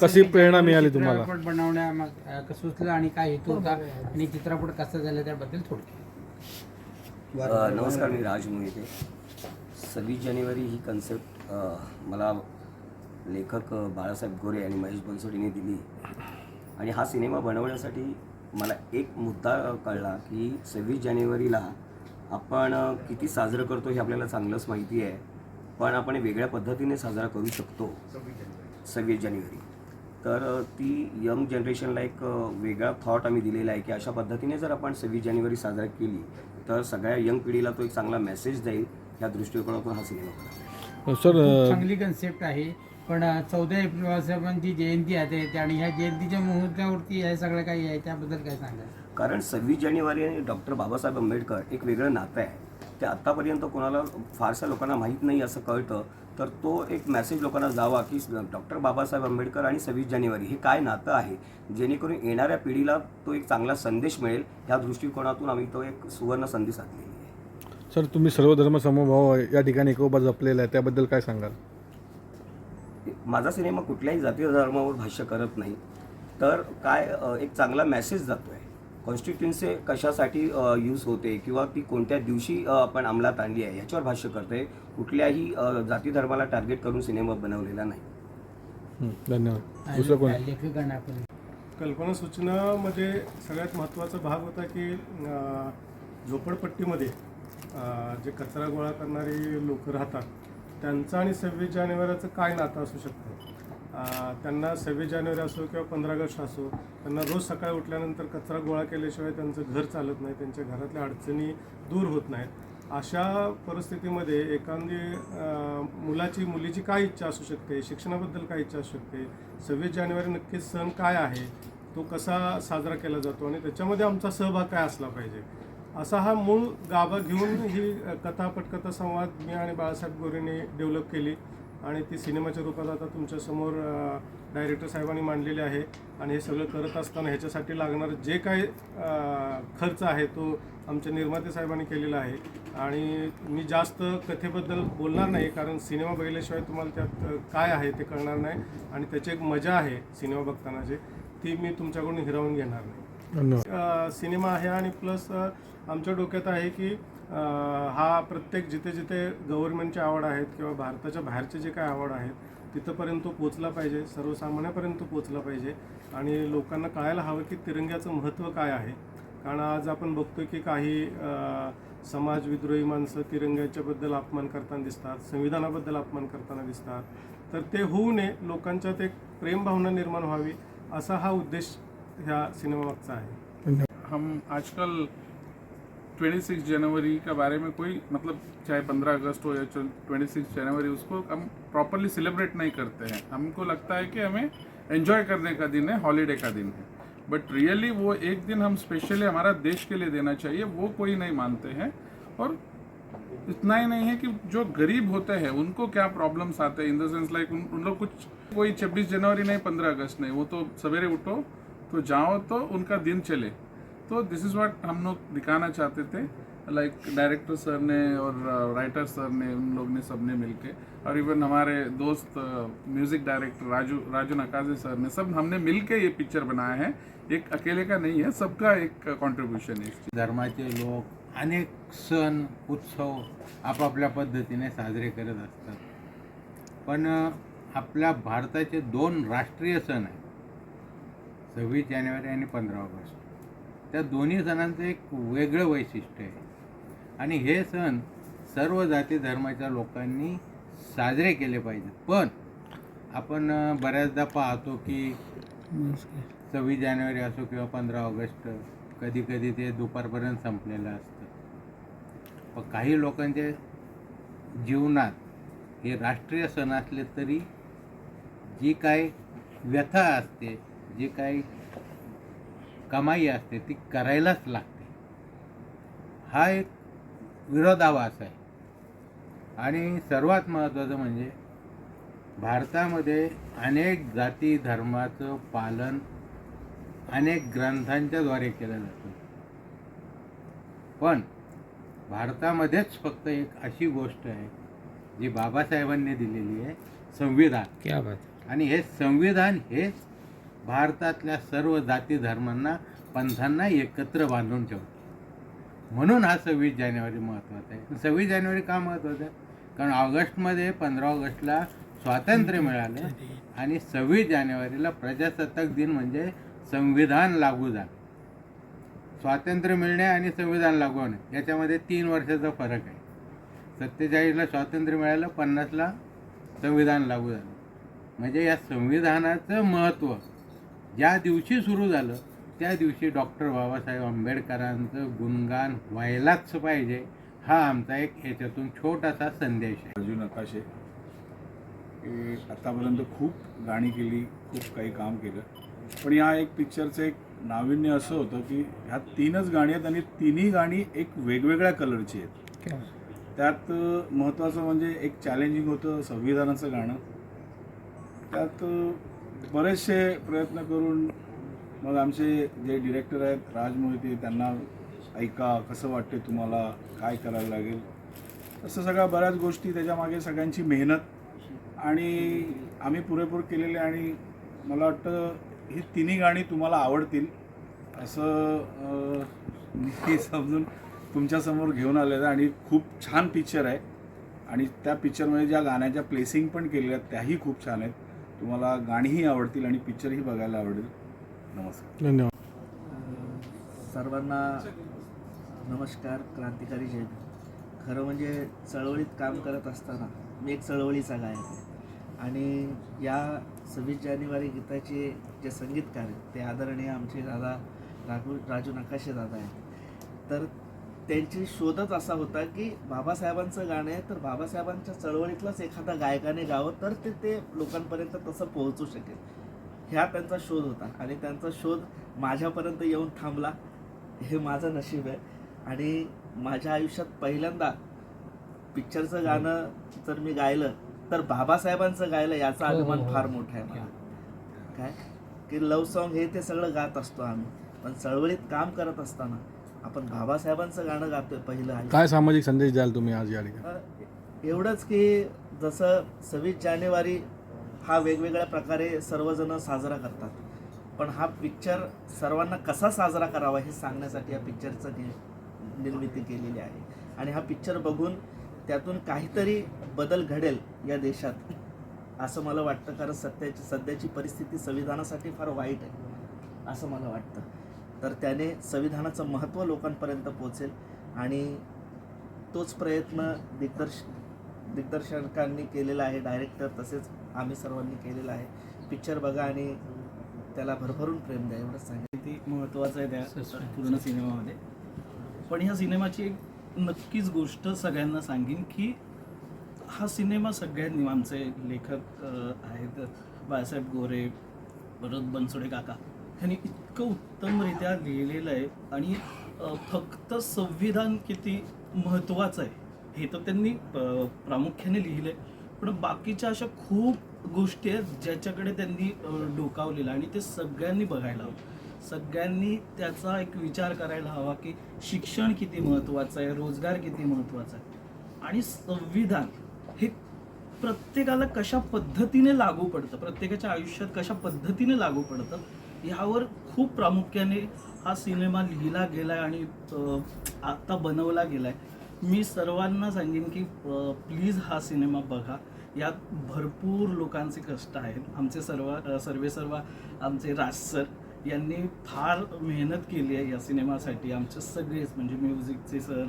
कशी प्रेरणा मिळाली तुम्हाला? चित्रपट बनवण्या सुचलं आणि काय हेतू होता आणि चित्रपट कसा झाला त्याबद्दल थोडक्यात. नमस्कार मी राज मोहिते. सव्वीस जानेवारी ही कन्सेप्ट मला लेखक बाळासाहेब गोरे आणि महेश बनसोडीने दिली. आणि हा सिनेमा बनवण्यासाठी मला एक मुद्दा कळला की सव्वीस जानेवारीला आपण किती साजरं करतो हे आपल्याला चांगलंच माहिती आहे. पण आपण वेगळ्या पद्धतीने साजरा करू शकतो. सव्वीस जानेवारी. तर ती यंग जनरेशनला एक वेगळा थॉट आम्ही दिलेला आहे की अशा पद्धतीने जर आपण सव्वीस जानेवारी साजरा केली तर सगळ्या यंग पिढीला तो एक चांगला मेसेज जाईल या दृष्टिकोनातून हा सिनेमा बनवला सर चांगली कन्सेप्ट आहे. पण चौदा एप्रिल बाबासाहेबांची जयंती आहे आणि ह्या जयंतीच्या मुहूर्तावरती हे सगळं काही आहे त्याबद्दल काय सांगा कारण सव्वीस जानेवारी आणि डॉक्टर बाबासाहेब आंबेडकर एक वेगळं नातं आहे. ते आत्तापर्यंत कोणाला फारशा लोकांना माहीत नाही असं कळतं. तर तो एक मेसेज लोकांना जावा की डॉक्टर बाबासाहेब आंबेडकर आणि सव्वीस जानेवारी हे काय नातं आहे? जेणेकरून येणाऱ्या पिढीला तो एक चांगला संदेश मिळेल. ह्या दृष्टिकोनातून आम्ही तो एक सुवर्ण संधी साधलेली आहे. सर तुम्ही सर्व धर्म समभाव या ठिकाणी एकोबा जपलेला आहे. त्याबद्दल काय सांगाल? माझा सिनेमा कुठल्याही जातीय धर्मावर भाष्य करत नाही. तर काय एक चांगला मेसेज जातो आहे कॉन्स्टिट्युन्सी कशासाठी यूज होते किंवा ती कोणत्या दिवशी आपण अंमलात आणली आहे याच्यावर भाष्य करते. कुठल्याही जाती धर्माला टार्गेट करून सिनेमा बनवलेला नाही. हं, धन्यवाद. कल्पना सूचनामध्ये सगळ्यात महत्त्वाचा भाग होता की झोपडपट्टीमध्ये जे कचरा गोळा करणारी लोक राहतात त्यांचं आणि सव्वीस जानेवारीचं काय नातं असू शकतं? त्यांना सव्वीस जानेवारी असो किंवा पंधरा ऑगस्ट असो त्यांना रोज सकाळी उठल्यानंतर कचरा गोळा केल्याशिवाय त्यांचं घर चालत नाही त्यांच्या घरातल्या अडचणी दूर होत नाहीत. अशा परिस्थितीमध्ये एखादी मुलाची मुलीची काय इच्छा असू शकते? शिक्षणाबद्दल काय इच्छा असू शकते? सव्वीस जानेवारी नक्कीच सण काय आहे? तो कसा साजरा केला जातो? आणि त्याच्यामध्ये आमचा सहभाग काय असला पाहिजे? असा हा मूळ गाभा घेऊन ही कथा पटकथा संवाद मी आणि बाळासाहेब गोरेने डेव्हलप केली. आणि ती सिनेमाच्या रूपात आता तुमच्यासमोर डायरेक्टर साहेबांनी मांडलेली आहे. आणि हे सगळं करत असताना ह्याच्यासाठी लागणारं जे काही खर्च आहे तो आमच्या निर्माते साहेबांनी केलेला आहे. आणि मी जास्त कथेबद्दल बोलणार नाही कारण सिनेमा बघितल्याशिवाय तुम्हाला त्यात काय आहे ते कळणार नाही. आणि त्याची एक मजा आहे सिनेमा बघतानाची ती मी तुमच्याकडून हिरावून घेणार नाही. धन्यवाद. सिनेमा आहे आणि प्लस आमच्या डोक्यात आहे की हा प्रत्येक जिथे जिथे गव्हर्नमेंटची आवड आहेत किंवा भारताच्या बाहेरचे जे काय आवड आहेत तिथंपर्यंत तो पोचला पाहिजे सर्वसामान्यापर्यंत पोचला पाहिजे आणि लोकांना कळायला हवं की तिरंग्याचं महत्त्व काय आहे. कारण आज आपण बघतो की काही समाजविद्रोही माणसं तिरंग्याच्याबद्दल अपमान करताना दिसतात संविधानाबद्दल अपमान करताना दिसतात. तर ते होऊ नये लोकांच्यात एक प्रेमभावना निर्माण व्हावी असा हा उद्देश ह्या सिनेमामागचा आहे हम आजकल 26 जनवरी के बारे में कोई मतलब चाहे 15 अगस्त हो या 26 जनवरी उसको हम प्रॉपरली सेलिब्रेट नहीं करते हैं। हमको लगता है कि हमें एंजॉय करने का दिन है हॉलीडे का दिन है। बट रियली वो एक दिन हम स्पेशली हमारा देश के लिए देना चाहिए वो कोई नहीं मानते हैं। और इतना ही नहीं है कि जो गरीब होते हैं उनको क्या प्रॉब्लम्स आते हैं? इन द सेंस लाइक उन, उन लोग कुछ कोई छब्बीस जनवरी नहीं पंद्रह अगस्त नहीं। वो तो सवेरे उठो तो जाओ तो उनका दिन चले। तो दिस इज़ व्हाट हम लोग दिखाना चाहते थे। लाइक डायरेक्टर सर ने और uh, राइटर सर ने उन लोग ने सब ने मिलके और इवन हमारे दोस्त uh, music director Raju Raju Nakaje sir ने सब हमने मिलके ये पिक्चर बनाया है। एक अकेले का नहीं है सबका एक कॉन्ट्रीब्यूशन है इस चीज़। धर्माचे लोक अनेक सण उत्सव आपापल्या पद्धतीने साजरे करत असतात. पण आपल्या भारताचे दोन राष्ट्रीय सण आहेत. सव्वीस जानेवारी आणि पंधरा ऑगस्ट. त्या दोन्ही सणांचं एक वेगळं वैशिष्ट्य आहे. आणि हे सण सर्व जाती धर्माच्या लोकांनी साजरे केले पाहिजेत. पण आपण बऱ्याचदा पाहतो की सव्वीस जानेवारी असो किंवा पंधरा ऑगस्ट कधी कधी ते दुपारपर्यंत संपलेलं असतं. पण काही लोकांच्या जीवनात हे राष्ट्रीय सण असले तरी जी काय व्यथा असते जी काही कमाई असते ती करायलाच लागते. हा एक विरोधाभास आहे. आणि सर्वात महत्त्वाचं म्हणजे भारतामध्ये अनेक जाती धर्माचं पालन अनेक ग्रंथांच्या द्वारे केलं जातं. पण भारतामध्येच फक्त एक अशी गोष्ट आहे जी बाबासाहेबांनी दिलेली आहे संविधान. क्या बात आणि हे संविधान हेच भारतातल्या सर्व जाती धर्मांना पंथांना एकत्र बांधून ठेवतो. म्हणून हा सव्वीस जानेवारी महत्त्वाचा आहे. सव्वीस जानेवारी का महत्त्वाचा आहे? कारण ऑगस्टमध्ये पंधरा ऑगस्टला स्वातंत्र्य मिळालं आणि सव्वीस जानेवारीला प्रजासत्ताक दिन म्हणजे संविधान लागू झालं. स्वातंत्र्य मिळणे आणि संविधान लागू होणे याच्यामध्ये तीन वर्षाचा फरक आहे. सत्तेचाळीसला स्वातंत्र्य मिळालं पन्नासला संविधान लागू झालं. म्हणजे या संविधानाचं महत्त्व ज्या दिवशी सुरू झालं त्या दिवशी डॉक्टर बाबासाहेब आंबेडकरांचं गुणगान व्हायलाच पाहिजे हा आमचा एक याच्यातून छोटासा संदेश आहे. राजू नकाशे हे आतापर्यंत खूप गाणी केली खूप काही काम केलं. पण या एक पिक्चरचं एक नाविन्य असं होतं की ह्या तीनच गाणी आहेत आणि तिन्ही गाणी एक वेगवेगळ्या कलरची आहेत. त्यात अ, महत्त्वाचं म्हणजे एक चॅलेंजिंग होतं संविधानाचं गाणं. त्यात बरेचसे प्रयत्न करून मग आमचे जे डिरेक्टर आहेत राज मोहिते त्यांना ऐका कसं वाटते तुम्हाला काय करायला लागेल? असं सगळ्या बऱ्याच गोष्टी त्याच्यामागे सगळ्यांची मेहनत आणि आम्ही पुरेपूर केलेले आणि मला वाटतं ही तिन्ही गाणी तुम्हाला आवडतील असं मी समजून तुमच्यासमोर घेऊन आलेलं आहे आणि खूप छान पिक्चर आहे. आणि त्या पिक्चरमध्ये ज्या गाण्याच्या प्लेसिंग पण केलेल्या आहेत त्याही खूप छान आहेत. तुम्हाला गाणीही आवडतील आणि पिक्चरही बघायला आवडेल. नमस्कार. धन्यवाद. सर्वांना नमस्कार क्रांतिकारी जय. भीम. खरं म्हणजे चळवळीत काम करत असताना मी एक चळवळीचा गायक आहे. आणि या सव्वीस जानेवारी गीताचे जे संगीतकार आहेत ते आदरणीय आमचे दादा राघू राजू नकाशे दादा आहेत. तर त्यांची शोधच असा होता की बाबासाहेबांचं गाणं आहे तर बाबासाहेबांच्या चळवळीतलाच एखादा गायकाने गावं तर ते ते लोकांपर्यंत तसं पोहोचू शकेल. ह्या त्यांचा शोध होता आणि त्यांचा शोध माझ्यापर्यंत येऊन थांबला. हे माझं नशीब आहे. आणि माझ्या आयुष्यात पहिल्यांदा पिक्चरचं गाणं जर मी गायलं तर बाबासाहेबांचं गायलं याचा हो, हो, अभिमान हो. फार मोठा आहे मला. काय? की लव सॉन्ग हे ते सगळं गात असतो आम्ही. पण चळवळीत काम करत असताना आपण बाबासाहेबांचं गाणं गातोय पहिलं आहे काय सामाजिक संदेश द्याल तुम्ही आज या ठिकाणी? एवढंच की जसं सव्वीस जानेवारी हा वेगवेगळ्या प्रकारे सर्वजण साजरा करतात पण हा पिक्चर सर्वांना कसा साजरा करावा हे सांगण्यासाठी या पिक्चरचं नि निर्मिती केलेली आहे. आणि हा पिक्चर बघून त्यातून काहीतरी बदल घडेल या देशात असं मला वाटतं. कारण सध्याची सध्याची परिस्थिती संविधानासाठी फार वाईट आहे असं मला वाटतं. तर त्याने संविधानाचं महत्त्व लोकांपर्यंत पोचेल आणि तोच प्रयत्न दिग्दर्श दिग्दर्शकांनी केलेला आहे डायरेक्टर तसेच आम्ही सर्वांनी केलेला आहे. पिक्चर बघा आणि त्याला भरभरून प्रेम द्या एवढंच सांगेल किती महत्त्वाचं आहे त्या. पूर्ण सिनेमामध्ये. पण ह्या सिनेमाची एक नक्कीच गोष्ट सगळ्यांना सांगेन की हा सिनेमा सगळ्यांनी आमचे लेखक आहेत बाळासाहेब गोरे परत बनसोडे काका ह्यांनी इतकं उत्तमरित्या लिहिलेलं आहे आणि फक्त संविधान किती महत्त्वाचं आहे हे तर त्यांनी प्रामुख्याने लिहिलं आहे पण बाकीच्या अशा खूप गोष्टी आहेत ज्याच्याकडे त्यांनी डोकावलेलं आणि ते सगळ्यांनी बघायला हवं. सगळ्यांनी त्याचा एक विचार करायला हवा की शिक्षण किती महत्त्वाचं आहे रोजगार किती महत्त्वाचा आहे. आणि संविधान हे प्रत्येकाला कशा पद्धतीने लागू पडतं प्रत्येकाच्या आयुष्यात कशा पद्धतीने लागू पडतं ह्यावर खूप प्रामुख्याने हा सिनेमा लिहिला गेला आहे आणि आत्ता बनवला गेला आहे मी सर्वांना सांगेन की प्लीज हा सिनेमा बघा. यात भरपूर लोकांचे कष्ट आहेत. आमचे सर्व सर्वे सर्व आमचे राज सर यांनी फार मेहनत केली आहे या सिनेमासाठी. आमचे सगळेच म्हणजे म्युझिकचे सर